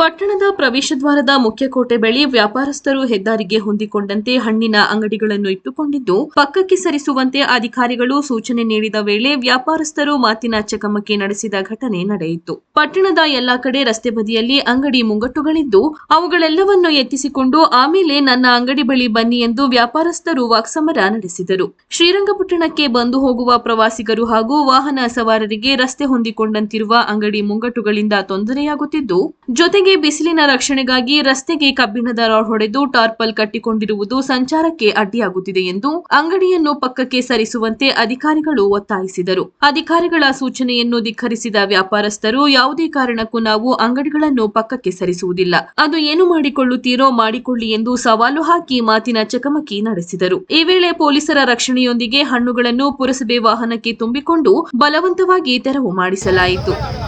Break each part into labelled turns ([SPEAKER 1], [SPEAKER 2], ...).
[SPEAKER 1] ಪಟ್ಟಣದ ಪ್ರವೇಶದ್ವಾರದ ಮುಖ್ಯಕೋಟೆ ಬಳಿ ವ್ಯಾಪಾರಸ್ಥರು ಹೆದ್ದಾರಿಗೆ ಹೊಂದಿಕೊಂಡಂತೆ ಹಣ್ಣಿನ ಅಂಗಡಿಗಳನ್ನು ಇಟ್ಟುಕೊಂಡಿದ್ದು, ಪಕ್ಕಕ್ಕೆ ಸರಿಸುವಂತೆ ಅಧಿಕಾರಿಗಳು ಸೂಚನೆ ನೀಡಿದ ವೇಳೆ ವ್ಯಾಪಾರಸ್ಥರು ಮಾತಿನ ಚಕಮಕಿ ನಡೆಸಿದ ಘಟನೆ ನಡೆಯಿತು. ಪಟ್ಟಣದ ಎಲ್ಲಾ ಕಡೆ ರಸ್ತೆ ಬದಿಯಲ್ಲಿ ಅಂಗಡಿ ಮುಂಗಟ್ಟುಗಳಿದ್ದು, ಅವುಗಳೆಲ್ಲವನ್ನು ಎತ್ತಿಸಿಕೊಂಡು ಆಮೇಲೆ ನನ್ನ ಅಂಗಡಿ ಬಳಿ ಬನ್ನಿ ಎಂದು ವ್ಯಾಪಾರಸ್ಥರು ವಾಕ್ಸಮರ ನಡೆಸಿದರು. ಶ್ರೀರಂಗಪಟ್ಟಣಕ್ಕೆ ಬಂದು ಹೋಗುವ ಪ್ರವಾಸಿಗರು ಹಾಗೂ ವಾಹನ ಸವಾರರಿಗೆ ರಸ್ತೆ ಹೊಂದಿಕೊಂಡಂತಿರುವ ಅಂಗಡಿ ಮುಂಗಟ್ಟುಗಳಿಂದ ತೊಂದರೆಯಾಗುತ್ತಿದ್ದು, ಜೊತೆಗೆ ಬಿಸಿಲಿನ ರಕ್ಷಣೆಗಾಗಿ ರಸ್ತೆಗೆ ಕಬ್ಬಿಣದ ರಾಡ್ ಹೊಡೆದು ಟಾರ್ಪಲ್ ಕಟ್ಟಿಕೊಂಡಿರುವುದು ಸಂಚಾರಕ್ಕೆ ಅಡ್ಡಿಯಾಗುತ್ತಿದೆ ಎಂದು ಅಂಗಡಿಯನ್ನು ಪಕ್ಕಕ್ಕೆ ಸರಿಸುವಂತೆ ಅಧಿಕಾರಿಗಳು ಒತ್ತಾಯಿಸಿದರು. ಅಧಿಕಾರಿಗಳ ಸೂಚನೆಯನ್ನು ಧಿಕ್ಕರಿಸಿದ ವ್ಯಾಪಾರಸ್ಥರು ಯಾವುದೇ ಕಾರಣಕ್ಕೂ ನಾವು ಅಂಗಡಿಗಳನ್ನು ಪಕ್ಕಕ್ಕೆ ಸರಿಸುವುದಿಲ್ಲ. ಅದು ಏನು ಮಾಡಿಕೊಳ್ಳುತ್ತೀರೋ ಮಾಡಿಕೊಳ್ಳಿ ಎಂದು ಸವಾಲು ಹಾಕಿ ಮಾತಿನ ಚಕಮಕಿ ನಡೆಸಿದರು. ಈ ವೇಳೆ ಪೊಲೀಸರ ರಕ್ಷಣೆಯೊಂದಿಗೆ ಹಣ್ಣುಗಳನ್ನು ಪುರಸಭೆ ವಾಹನಕ್ಕೆ ತುಂಬಿಕೊಂಡು ಬಲವಂತವಾಗಿ ತೆರವು ಮಾಡಿಸಲಾಯಿತು.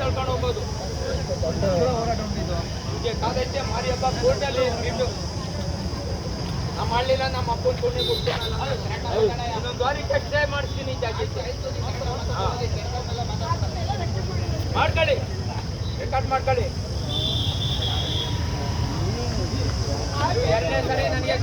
[SPEAKER 2] ತಳ್ಕೊಂಡು ಹೋಗ್ಬೋದು. ಹೀಗೆ ಕಾದೈತೆ ಮಾರಿ ಹಬ್ಬ ಕೋರ್ಟಲ್ಲಿ ಇಟ್ಟು ನಾ ಮಾಡಲಿಲ್ಲ ನಮ್ಮ ಅಪ್ಪನ ಕೊಡ್ತೀನಲ್ಲ ಇನ್ನೊಂದು ವಾರಕ್ಕೆ ಸ್ಟೇ ಮಾಡಿಸ್ತೀನಿ. ಮಾಡ್ಕೊಳ್ಳಿ. ರೆಕಾರ್ಡ್ ಮಾಡ್ಕೊಳ್ಳಿ. ಎರಡನೇ ಸರಿ ನನಗೆ.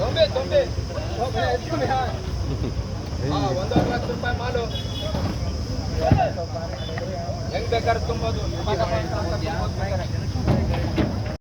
[SPEAKER 2] ತೊಂಬೆ ತೊಂಬೆ. ಒಂದೂವರೆ ಲಕ್ಷ ರೂಪಾಯಿ ಮಾಲು. ಹೆಂಗ್ ಬೇಕಾದ್ರೆ ತುಂಬೋದು.